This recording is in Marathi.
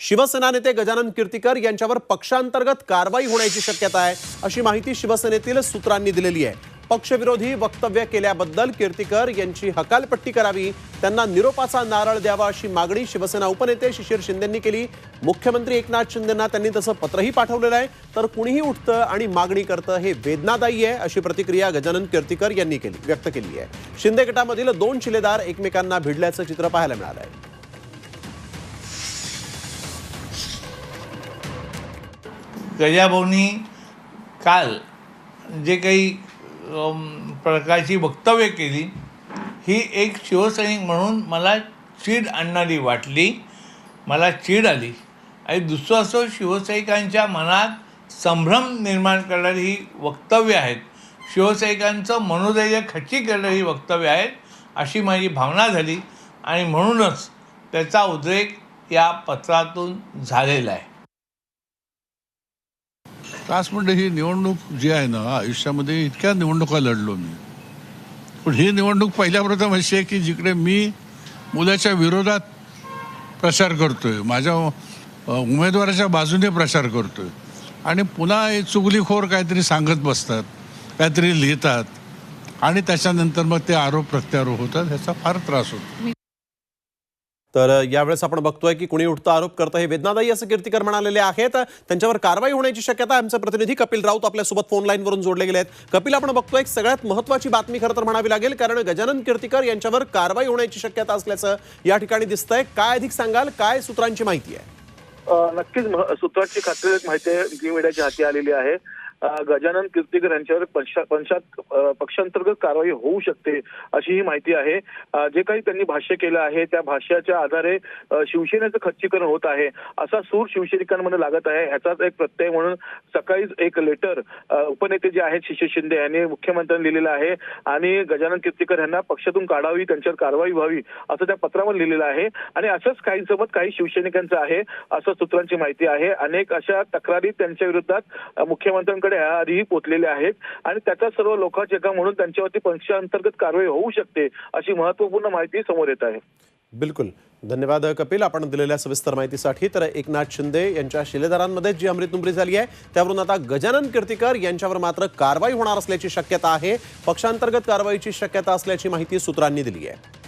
शिवसेना नेते गजानन कीर्तीकर यांच्यावर पक्षांतर्गत कारवाई होण्याची शक्यता आहे अशी माहिती शिवसेनेतील सूत्रांनी दिलेली आहे. पक्षविरोधी वक्तव्य केल्याबद्दल कीर्तिकर यांची हकालपट्टी करावी त्यांना निरोपाचा नारळ द्यावा अशी मागणी शिवसेना उपनेते शिशिर शिंदेंनी केली. मुख्यमंत्री एकनाथ शिंदेंना त्यांनी तसं पत्रही पाठवलेलं आहे तर कुणीही उठतं आणि मागणी करतं हे वेदनादायी आहे अशी प्रतिक्रिया गजानन कीर्तीकर यांनी केली व्यक्त केली आहे. शिंदे गटामधील दोन शिलेदार एकमेकांना भिडल्याचं चित्र पाहायला मिळालं आहे गजाभाऊनी काल जे काही प्रकारची वक्तव्य केली ही एक शिवसैनिक म्हणून मला चीड आणणारी वाटली मला चीड आली. आणि दुसरं असं शिवसैनिकांच्या मनात संभ्रम निर्माण करणारी ही वक्तव्य आहेत. शिवसैनिकांचं मनोधैर्य खच्ची करणारी ही वक्तव्य आहेत अशी माझी भावना झाली. आणि म्हणूनच त्याचा उद्रेक या पत्रातून झालेला आहे. खास म्हणजे ही निवडणूक जी आहे ना आयुष्यामध्ये इतक्या निवडणुका लढलो मी. पण ही निवडणूक पहिल्या प्रथम अशी आहे की जिकडे मी मुलाच्या विरोधात प्रचार करतोय माझ्या उमेदवाराच्या बाजूने प्रचार करतोय आणि पुन्हा हे चुगलीखोर काहीतरी सांगत बसतात काहीतरी लिहितात आणि त्याच्यानंतर मग ते आरोप प्रत्यारोप होतात ह्याचा फार त्रास होतो. तर यावेळेस आपण बघतोय की कुणी उठता आरोप करतं हे वेदनादायी असं कीर्तिकर म्हणालेले आहेत. त्यांच्यावर कारवाई होण्याची शक्यता आमचे प्रतिनिधी कपिल राऊत आपल्यासोबत फोन लाईनवरून जोडले गेले आहेत. कपिल आपण बघतोय एक सगळ्यात महत्वाची बातमी खरं तर म्हणावी लागेल कारण गजानन कीर्तिकर यांच्यावर कारवाई होण्याची शक्यता असल्याचं या ठिकाणी दिसतंय. काय अधिक सांगाल? काय सूत्रांची माहिती आहे? नक्कीच सूत्रांची खात्री माहिती आहे. मीडियाच्या हाती आलेली आहे. गजानन कीर्तीकर यांच्यावर पंशा- पक्षांतर्गत कारवाई होऊ शकते अशी ही माहिती आहे. जे काही त्यांनी भाष्य केलं आहे त्या भाष्याच्या आधारे शिवसेनेचं खच्चीकरण होत आहे. असा सूर शिवसैनिकांमध्ये लागत आहे. ह्याचाच एक प्रत्यय म्हणून सकाळीच एक लेटर उपनेते जे आहेत शिशिर शिंदे यांनी मुख्यमंत्र्यांनी लिहिलेलं आहे. आणि गजानन कीर्तीकर यांना पक्षातून काढावी त्यांच्यावर कारवाई व्हावी असं त्या पत्रावर लिहिलेलं आहे. आणि असंच काहींसोबत काही शिवसैनिकांचं आहे असं सूत्रांची माहिती आहे. अनेक अशा तक्रारी त्यांच्या विरोधात मुख्यमंत्र्यांकडे मुख्यमंत्र्यांकडे आधीही पोचलेल्या आहेत आणि त्याचा सर्व लोकाचेका म्हणून त्यांच्यावरती पक्षांतर्गत कारवाई होऊ शकते अशी महत्त्वपूर्ण माहिती समोर येत आहे. बिलकुल. धन्यवाद कपिल. आपण दिलेल्या सविस्तर माहितीसाठी तर एकनाथ शिंदे यांच्या शिलेदारांमध्ये जी अमृतनुमरी झाली आहे त्यावरून आता गजानन कीर्तीकर यांच्यावर मात्र कारवाई होणार असल्याची शक्यता आहे. पक्षांतर्गत कारवाईची शक्यता असल्याची माहिती सूत्रांनी दिली आहे.